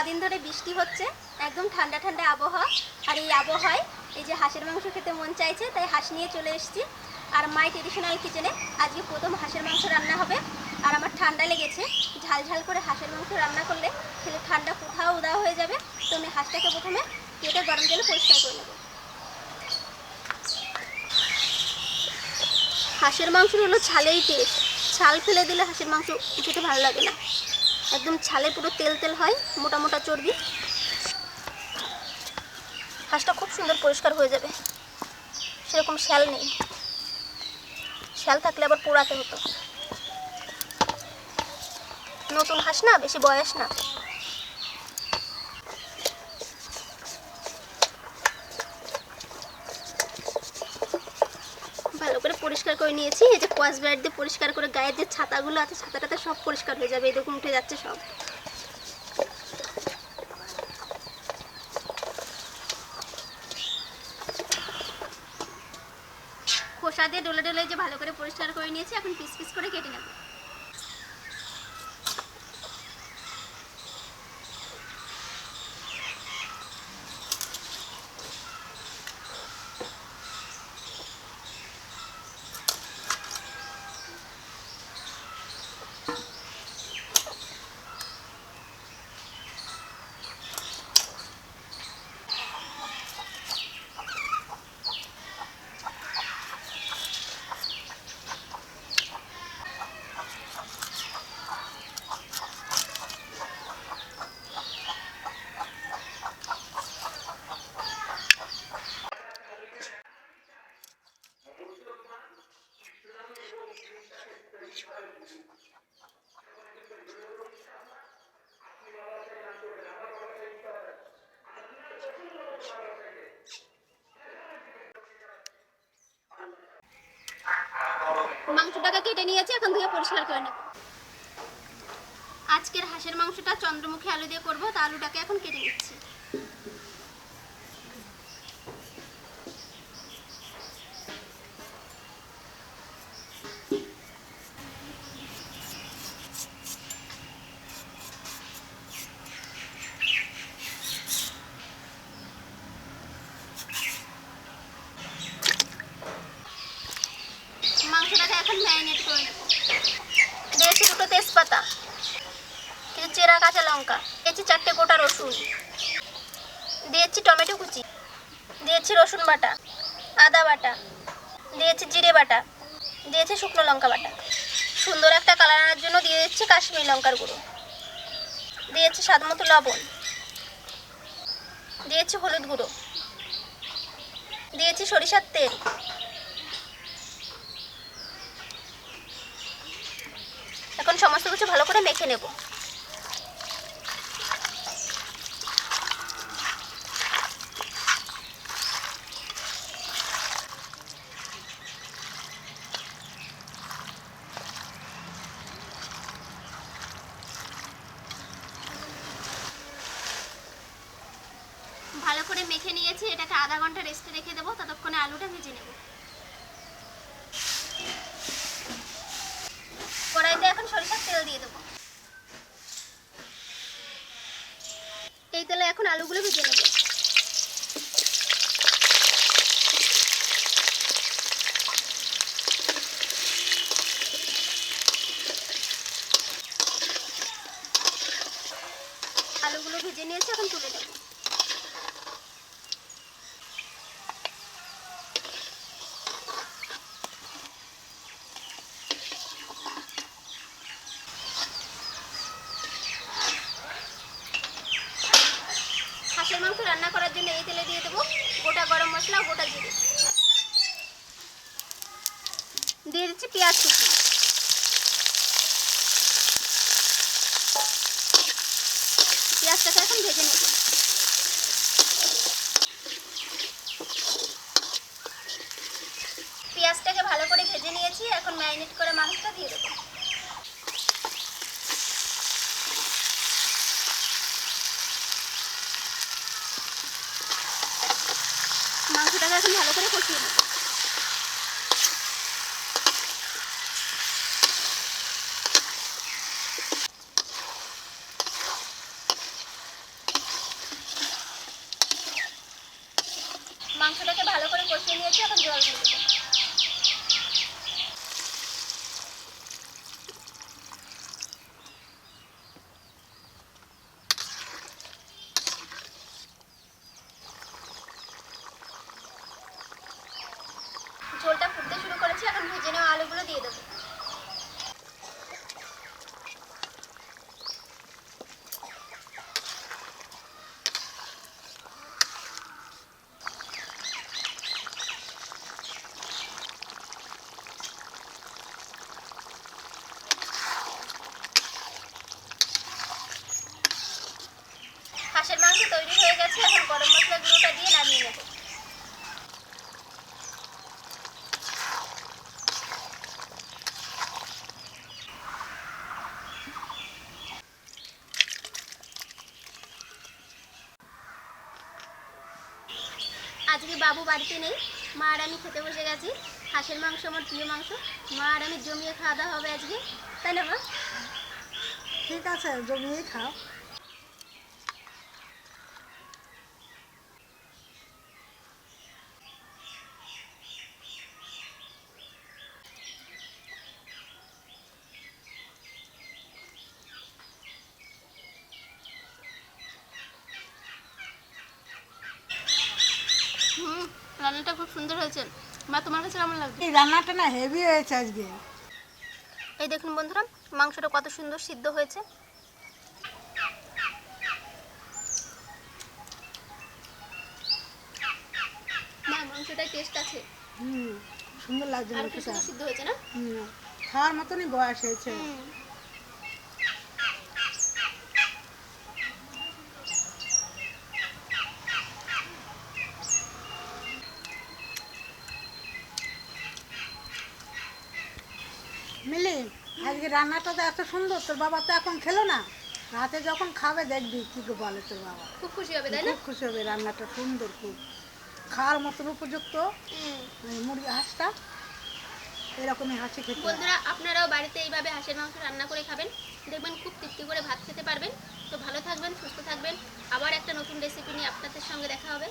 কদিন ধরে বৃষ্টি হচ্ছে, একদম ঠান্ডা ঠান্ডা আবহাওয়া। আর এই আবহাওয়ায় এই যে হাঁসের মাংস খেতে মন চাইছে, তাই হাঁস নিয়ে চলে এসেছি। আর মাই ট্রেডিশনাল কিচেনে আজকে প্রথম হাঁসের মাংস রান্না হবে। আর আমার ঠান্ডা লেগেছে, ঝাল ঝাল করে হাঁসের মাংস রান্না করলে খেলে ঠান্ডা কোথাও উদাও হয়ে যাবে। তো আমি হাঁসটাকে প্রথমে কেটে গরম জলে পরিষ্কার করে নেব। হাঁসের মাংস হলো ছালেই টেস্ট ছাল ফেলে দিলে হাঁসের মাংস খেতে ভালো লাগে না। একদম ছালে পুরো তেল তেল হয়, মোটা মোটা চর্বি। হাঁসটা খুব সুন্দর পরিষ্কার হয়ে যাবে। সেরকম শ্যাল নেই। শ্যাল থাকলে আবার পোড়াতে হতো। নতুন হাঁস না, বেশি বয়স না ভালো করে পরিষ্কার করে নিয়েছি। এই যে কোয়াশ ব্রাইট দিয়ে পরিষ্কার করে গায়ের যে ছাতাগুলো আছে, ছাতাটাতে সব পরিষ্কার হয়ে যাবে। এরকম উঠে যাচ্ছে সব। খোসা দিয়ে ডলে ডলে যে ভালো করে পরিষ্কার করে নিয়েছি, এখন পিস পিস করে কেটে নেব। মাংসটাকে কেটে নিয়েছি, এখন ধুয়ে পরিষ্কার করে নেব। আজকের হাঁসের মাংসটা চন্দ্রমুখী আলু দিয়ে করব, তা আলুটাকে এখন কেটে নিচ্ছি মাংসটাকে এখন দিয়েছি দুটো তেজপাতা, কিছু চেরা কাঁচা লঙ্কা, দিয়েছি চারটে গোটা রসুন, দিয়েছি টমেটো কুচি, দিয়েছি রসুন বাটা, আদা বাটা, দিয়েছি জিরে বাটা, দিয়েছি শুকনো লঙ্কা বাটা। সুন্দর একটা কালার আনার জন্য দিয়ে দিচ্ছি কাশ্মীরি লঙ্কার গুঁড়ো। দিয়েছি স্বাদ মতো লবণ। দিয়েছি হলুদ গুঁড়ো। দিয়েছি সরিষার তেল। এখন সমস্ত কিছু ভালো করে মেখে নেব। ভালো করে মেখে নিয়েছি, এটাকে আধা ঘণ্টা রেস্টে রেখে দেবো, ততক্ষণে আলুটা ভেজে নেব। কড়াইতে এখন সরিষার তেল দিয়ে দেবো। এই তেলে এখন আলুগুলো ভেজে নেব আলুগুলো ভেজে নিয়েছি এখন তুলে দেবো হাঁসের মাংস রান্না করার জন্য এই তেলে দিয়ে দেবো গোটা গরম মশলা, গোটা জিরে। দিয়ে দিচ্ছি পেঁয়াজ কুচি। পেঁয়াজটাকে এখন ভেজে নেব। মাংসটাকে এখন ভালো করে কষিয়ে নেব। মাংসটাকে ভালো করে কষিয়ে নিয়েছি, এখন জল দিয়ে দেবো। তৈরি হয়ে গেছে, এখন গরম মশলা গুঁড়োটা দিয়ে নামিয়ে নেব। আজকে বাবু বাড়িতে নেই, মা আর আমি খেতে বসে গেছি। হাঁসের মাংস, আমার প্রিয় মাংস। মা আর আমি জমিয়ে খাওয়া দাওয়া হবে আজকে। তাই না, মা? ঠিক আছে জমিয়েই খাও হুম রান্নাটা খুব সুন্দর হয়েছে। মা তোমার কাছে কেমন লাগছে? এই রান্নাটা না হেভি হয়েছে আজকে। এই দেখুন বন্ধুরা মাংসটা কত সুন্দর সিদ্ধ হয়েছে। টেস্ট আছে। হুম সুন্দর লাগছে আর সিদ্ধ হয়েছে না? হুম খাওয়ার মতনই বয়স হয়েছে। মিলি আজকে রান্নাটা তো এত সুন্দর তোর বাবা তো এখন খেলো না। রাতে যখন খাবে দেখবি কী বলে তোর বাবা। খুব খুশি হবে তাই না? খুব খুশি হবে রান্নাটা সুন্দর খুব। খাওয়ার মতন উপযুক্ত। মুরগি হাঁসটা এরকমই হাসি খেতে বন্ধুরা আপনারাও বাড়িতে এইভাবে হাঁসের মাংস রান্না করে খাবেন। দেখবেন খুব তৃপ্তি করে ভাত খেতে পারবেন। তো ভালো থাকবেন সুস্থ থাকবেন। আবার একটা নতুন রেসিপি নিয়ে আপনাদের সঙ্গে দেখা হবে।